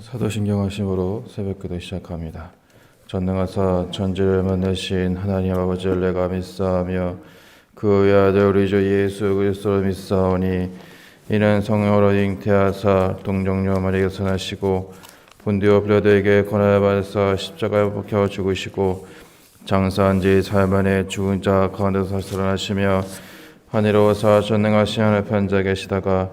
사도신경 하심으로 새벽기도 시작합니다. 전능하사 천지를 만드신 하나님 아버지를 내가 믿사하며 그 외아들 우리 주 예수 그리스도를 믿사오니 이는 성령으로 잉태하사 동정녀 마리에게서 나시고 본디오 빌라도에게 고난을 받아서 십자가에 박혀 죽으시고 장사한 지 사흘 만에 죽은 자 가운데서 살아나시며 하늘로서 전능하신 하늘 편자 계시다가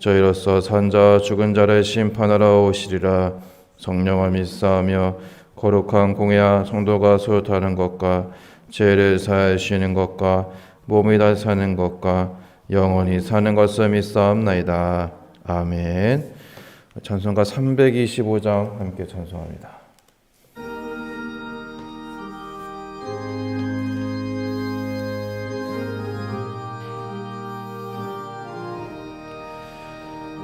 저희로서 산자 죽은 자를 심판하러 오시리라. 성령을 믿사하며 거룩한 공예와 성도가 소유하는 것과 죄를 사하시는 것과 몸이 다 사는 것과 영원히 사는 것을 믿사옵나이다. 아멘. 찬송가 325장 함께 찬송합니다.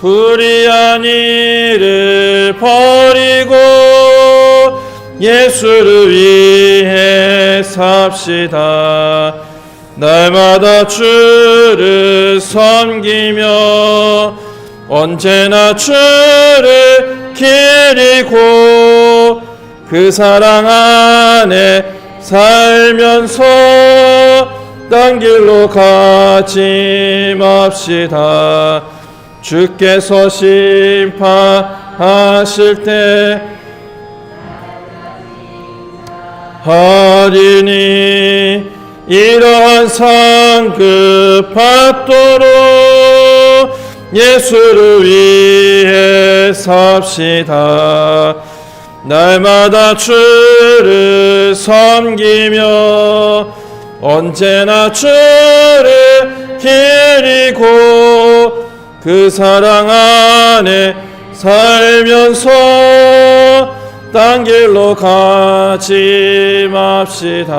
불의한 일을 버리고 예수를 위해 삽시다. 날마다 주를 섬기며 언제나 주를 기리고 그 사랑 안에 살면서 딴 길로 가지 맙시다. 주께서 심판하실 때 하리니 이러한 상급 받도록 예수를 위해 삽시다. 날마다 주를 섬기며 언제나 주를 기리고 그 사랑 안에 살면서 딴 길로 가지 맙시다.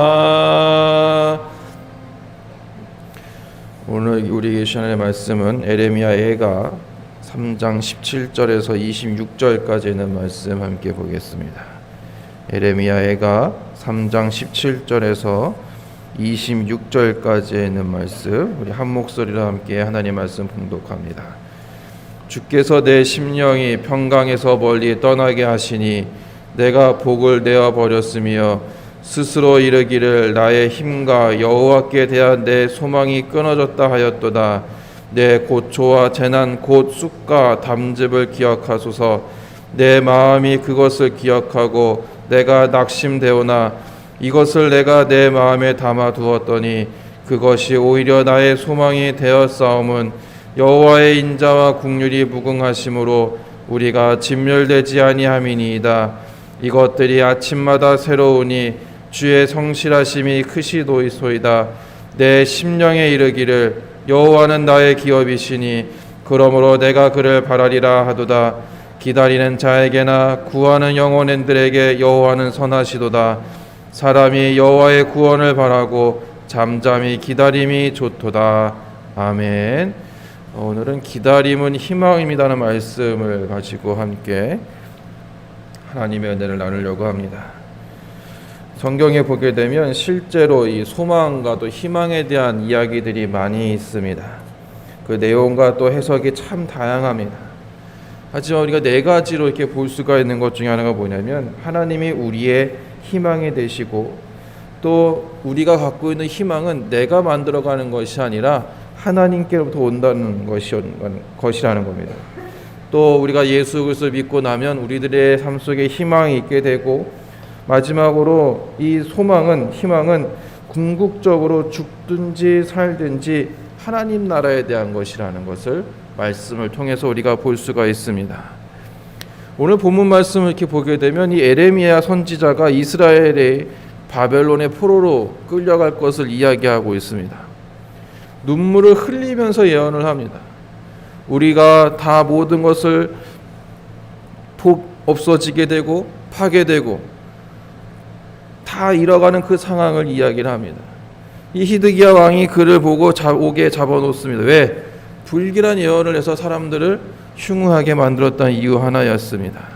오늘 우리 계시의 말씀은 에레미야 애가 3장 17절에서 26절까지 있는 말씀 함께 보겠습니다. 에레미야 애가 3장 17절에서 26절까지 있는 말씀 우리 한 목소리로 함께 하나님 말씀 봉독합니다. 주께서 내 심령이 평강에서 멀리 떠나게 하시니 내가 복을 내어 버렸으며 스스로 이르기를 나의 힘과 여호와께 대한 내 소망이 끊어졌다 하였도다. 내 고초와 재난 곧 쑥과 담즙을 기억하소서. 내 마음이 그것을 기억하고 내가 낙심되오나 이것을 내가 내 마음에 담아 두었더니 그것이 오히려 나의 소망이 되었사옴은 여호와의 인자와 국률이 무궁하심으로 우리가 진멸되지 아니함이니이다. 이것들이 아침마다 새로우니 주의 성실하심이 크시도이소이다. 내 심령에 이르기를 여호와는 나의 기업이시니 그러므로 내가 그를 바라리라 하도다. 기다리는 자에게나 구하는 영혼들에게 여호와는 선하시도다. 사람이 여호와의 구원을 바라고 잠잠히 기다림이 좋도다. 아멘. 오늘은 기다림은 희망입니다는 말씀을 가지고 함께 하나님의 은혜를 나누려고 합니다. 성경에 보게 되면 실제로 이 소망과 또 희망에 대한 이야기들이 많이 있습니다. 그 내용과 또 해석이 참 다양합니다. 하지만 우리가 네 가지로 이렇게 볼 수가 있는 것 중에 하나가 뭐냐면 하나님이 우리의 희망이 되시고 또 우리가 갖고 있는 희망은 내가 만들어가는 것이 아니라 하나님께로부터 온다는 것이 것이라는 겁니다. 또 우리가 예수 그리스도를 믿고 나면 우리들의 삶 속에 희망이 있게 되고 마지막으로 이 소망은 희망은 궁극적으로 죽든지 살든지 하나님 나라에 대한 것이라는 것을 말씀을 통해서 우리가 볼 수가 있습니다. 오늘 본문 말씀을 이렇게 보게 되면 이 에레미야 선지자가 이스라엘의 바벨론의 포로로 끌려갈 것을 이야기하고 있습니다. 눈물을 흘리면서 예언을 합니다. 우리가 다 모든 것을 없어지게 되고 파괴되고 다 잃어가는 그 상황을 이야기를 합니다. 이 히드기야 왕이 그를 보고 오게 잡아놓습니다. 왜? 불길한 예언을 해서 사람들을 흉하게 만들었다는 이유 하나였습니다.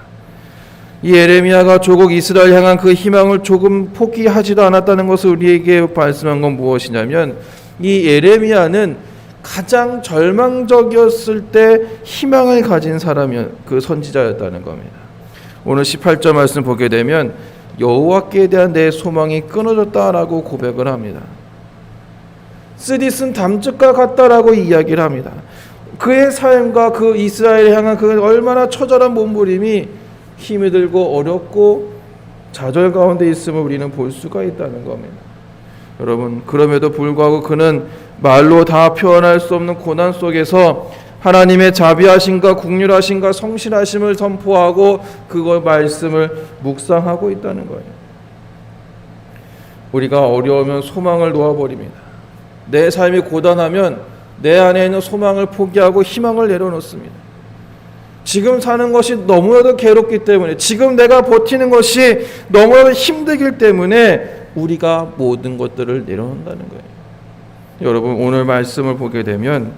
이 에레미야가 조국 이스라엘 향한 그 희망을 조금 포기하지도 않았다는 것을 우리에게 말씀한 건 무엇이냐면 이 에레미야는 가장 절망적이었을 때 희망을 가진 사람이 그 선지자였다는 겁니다. 오늘 18절 말씀 보게 되면 여호와께 대한 내 소망이 끊어졌다라고 고백을 합니다. 쓰디쓴 담즙과 같다라고 이야기를 합니다. 그의 삶과 그 이스라엘을 향한 그 얼마나 처절한 몸부림이 힘이 들고 어렵고 좌절 가운데 있음을 우리는 볼 수가 있다는 겁니다. 여러분 그럼에도 불구하고 그는 말로 다 표현할 수 없는 고난 속에서 하나님의 자비하심과 국률하심과 성실하심을 선포하고 그걸 말씀을 묵상하고 있다는 거예요. 우리가 어려우면 소망을 놓아버립니다. 내 삶이 고단하면 내 안에 있는 소망을 포기하고 희망을 내려놓습니다. 지금 사는 것이 너무나도 괴롭기 때문에 지금 내가 버티는 것이 너무나도 힘들기 때문에 우리가 모든 것들을 내려놓는다는 거예요. 여러분 오늘 말씀을 보게 되면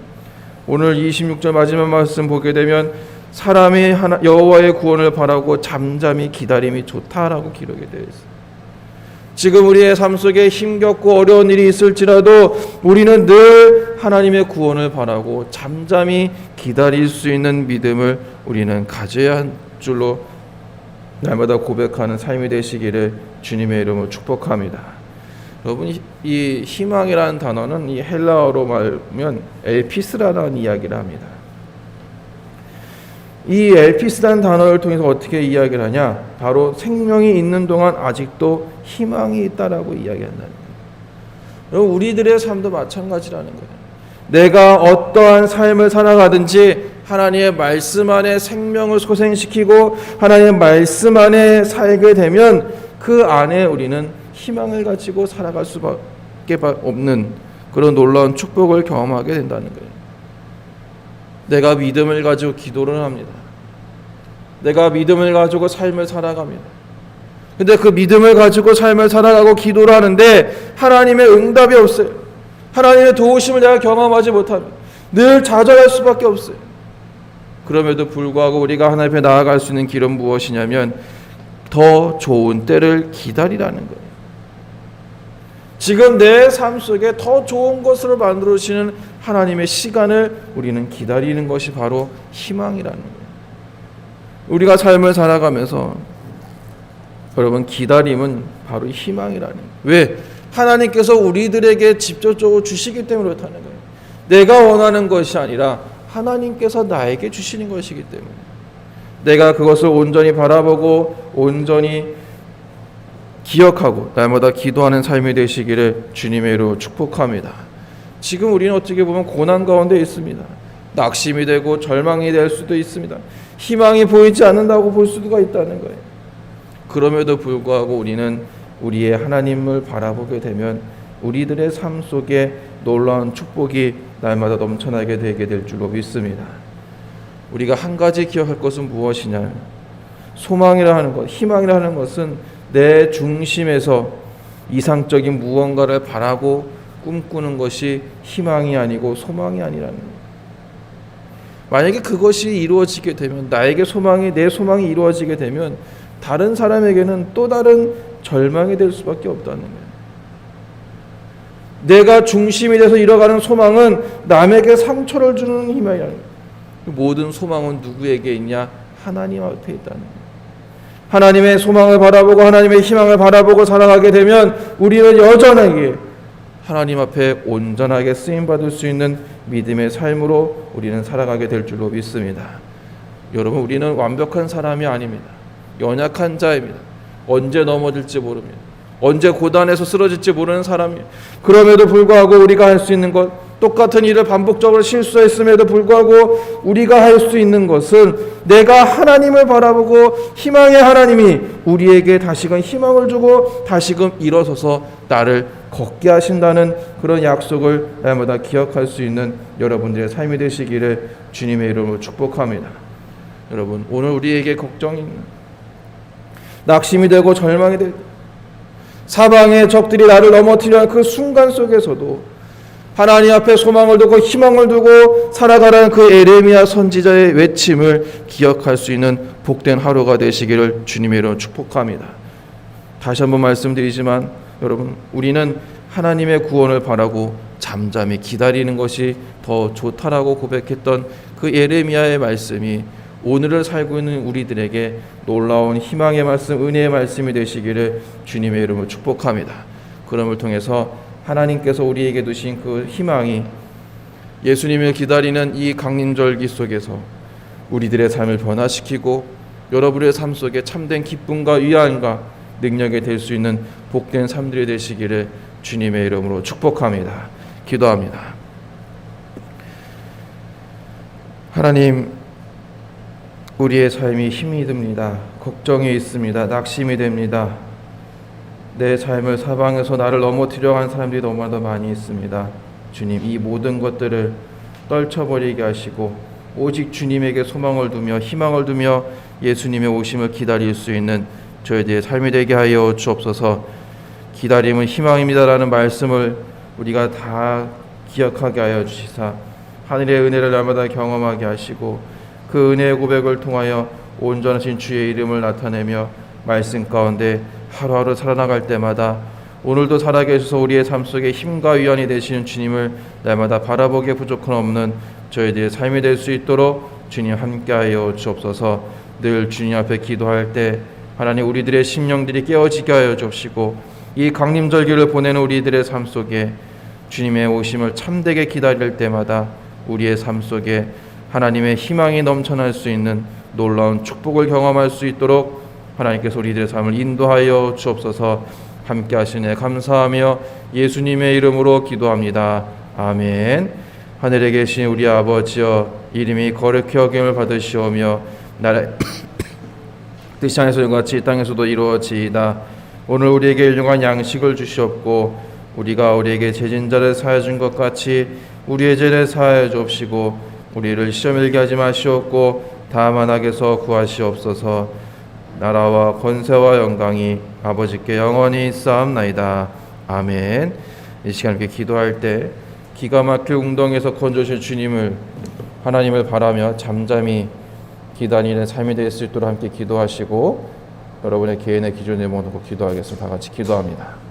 오늘 26절 마지막 말씀 보게 되면 사람이 여호와의 구원을 바라고 잠잠히 기다림이 좋다라고 기록이 되어 있습니다. 지금 우리의 삶 속에 힘겹고 어려운 일이 있을지라도 우리는 늘 하나님의 구원을 바라고 잠잠히 기다릴 수 있는 믿음을 우리는 가져야 한 줄로 날마다 고백하는 삶이 되시기를 주님의 이름으로 축복합니다. 여러분 이 희망이라는 단어는 이 헬라어로 말하면 엘피스라는 이야기를 합니다. 이 엘피스라는 단어를 통해서 어떻게 이야기를 하냐? 바로 생명이 있는 동안 아직도 희망이 있다라고 이야기한다는 거예요. 우리들의 삶도 마찬가지라는 거예요. 내가 어떠한 삶을 살아가든지 하나님의 말씀 안에 생명을 소생시키고 하나님의 말씀 안에 살게 되면 그 안에 우리는 희망을 가지고 살아갈 수밖에 없는 그런 놀라운 축복을 경험하게 된다는 거예요. 내가 믿음을 가지고 기도를 합니다. 내가 믿음을 가지고 삶을 살아갑니다. 근데 그 믿음을 가지고 삶을 살아가고 기도를 하는데 하나님의 응답이 없어요. 하나님의 도우심을 내가 경험하지 못합니다. 늘 좌절할 수밖에 없어요. 그럼에도 불구하고 우리가 하나님 앞에 나아갈 수 있는 길은 무엇이냐면 더 좋은 때를 기다리라는 거예요. 지금 내 삶 속에 더 좋은 것으로 만들어주시는 하나님의 시간을 우리는 기다리는 것이 바로 희망이라는 거예요. 우리가 삶을 살아가면서 여러분 기다림은 바로 희망이라는 거예요. 왜? 하나님께서 우리들에게 직접적으로 주시기 때문에 그렇다는 거예요. 내가 원하는 것이 아니라 하나님께서 나에게 주시는 것이기 때문에 내가 그것을 온전히 바라보고 온전히 기억하고 날마다 기도하는 삶이 되시기를 주님의 이름으로 축복합니다. 지금 우리는 어떻게 보면 고난 가운데 있습니다. 낙심이 되고 절망이 될 수도 있습니다. 희망이 보이지 않는다고 볼 수가 있다는 거예요. 그럼에도 불구하고 우리는 우리의 하나님을 바라보게 되면 우리들의 삶 속에 놀라운 축복이 날마다 넘쳐나게 되게 될 줄로 믿습니다. 우리가 한 가지 기억할 것은 무엇이냐? 소망이라 하는 것, 희망이라 하는 것은 내 중심에서 이상적인 무언가를 바라고 꿈꾸는 것이 희망이 아니고 소망이 아니라는 것. 만약에 그것이 이루어지게 되면 나에게 소망이 내 소망이 이루어지게 되면 다른 사람에게는 또 다른 절망이 될 수밖에 없다는 거예요. 내가 중심이 돼서 이뤄가는 소망은 남에게 상처를 주는 희망이라는 거예요. 모든 소망은 누구에게 있냐? 하나님 앞에 있다는 거예요. 하나님의 소망을 바라보고 하나님의 희망을 바라보고 살아가게 되면 우리는 여전하게 하나님 앞에 온전하게 쓰임 받을 수 있는 믿음의 삶으로 우리는 살아가게 될 줄로 믿습니다. 여러분 우리는 완벽한 사람이 아닙니다. 연약한 자입니다. 언제 넘어질지 모릅니다. 언제 고단해서 쓰러질지 모르는 사람이에요. 그럼에도 불구하고 우리가 할 수 있는 것 똑같은 일을 반복적으로 실수했음에도 불구하고 우리가 할 수 있는 것은 내가 하나님을 바라보고 희망의 하나님이 우리에게 다시금 희망을 주고 다시금 일어서서 나를 걷게 하신다는 그런 약속을 날마다 기억할 수 있는 여러분들의 삶이 되시기를 주님의 이름으로 축복합니다. 여러분 오늘 우리에게 걱정이 낙심이 되고 절망이 되고 사방의 적들이 나를 넘어뜨려 하는 그 순간 속에서도 하나님 앞에 소망을 두고 희망을 두고 살아가라는 그 에레미야 선지자의 외침을 기억할 수 있는 복된 하루가 되시기를 주님의 이름으로 축복합니다. 다시 한번 말씀드리지만 여러분 우리는 하나님의 구원을 바라고 잠잠히 기다리는 것이 더 좋다라고 고백했던 그 예레미야의 말씀이 오늘을 살고 있는 우리들에게 놀라운 희망의 말씀, 은혜의 말씀이 되시기를 주님의 이름으로 축복합니다. 그럼을 통해서 하나님께서 우리에게 두신 그 희망이 예수님을 기다리는 이 강림절기 속에서 우리들의 삶을 변화시키고 여러분의 삶 속에 참된 기쁨과 위안과 능력이 될 수 있는 복된 삶들이 되시기를 주님의 이름으로 축복합니다. 기도합니다. 하나님, 우리의 삶이 힘이 듭니다. 걱정이 있습니다. 낙심이 됩니다. 내 삶을 사방에서 나를 넘어뜨려 간 사람들이 너무나도 많이 있습니다. 주님, 이 모든 것들을 떨쳐버리게 하시고 오직 주님에게 소망을 두며 희망을 두며 예수님의 오심을 기다릴 수 있는 저희들의 삶이 되게 하여 주옵소서. 기다림은 희망입니다라는 말씀을 우리가 다 기억하게 하여 주시사 하늘의 은혜를 날마다 경험하게 하시고 그 은혜의 고백을 통하여 온전하신 주의 이름을 나타내며 말씀 가운데 하루하루 살아나갈 때마다 오늘도 살아계셔서 우리의 삶 속에 힘과 위안이 되시는 주님을 날마다 바라보기에 부족한 없는 저희들의 삶이 될 수 있도록 주님 함께하여 주옵소서. 늘 주님 앞에 기도할 때 하나님 우리들의 심령들이 깨어지게 하여 주옵시고 이 강림절기를 보내는 우리들의 삶 속에 주님의 오심을 참되게 기다릴 때마다 우리의 삶 속에 하나님의 희망이 넘쳐날 수 있는 놀라운 축복을 경험할 수 있도록 하나님께서 우리들의 삶을 인도하여 주옵소서 함께 하시네 감사하며 예수님의 이름으로 기도합니다. 아멘. 하늘에 계신 우리 아버지여 이름이 거룩히 여김을 받으시오며 나라 뜻이 땅에서 같이 이 땅에서도 이루어지이다. 오늘 우리에게 일용한 양식을 주시옵고 우리가 우리에게 죄진 자를 사하여 준것 같이 우리의 죄를 사하여 주옵시고 우리를 시험에 들게 하지 마시옵고 다만 악에서 구하시옵소서. 나라와 권세와 영광이 아버지께 영원히 있사옵나이다. 아멘. 이 시간 이렇게 기도할 때 기가 막힐 웅덩이에서 건져주신 주님을 하나님을 바라며 잠잠히 기다리는 삶이 될 수 있도록 함께 기도하시고 여러분의 개인의 기준에 모놓고 기도하겠습니다. 다 같이 기도합니다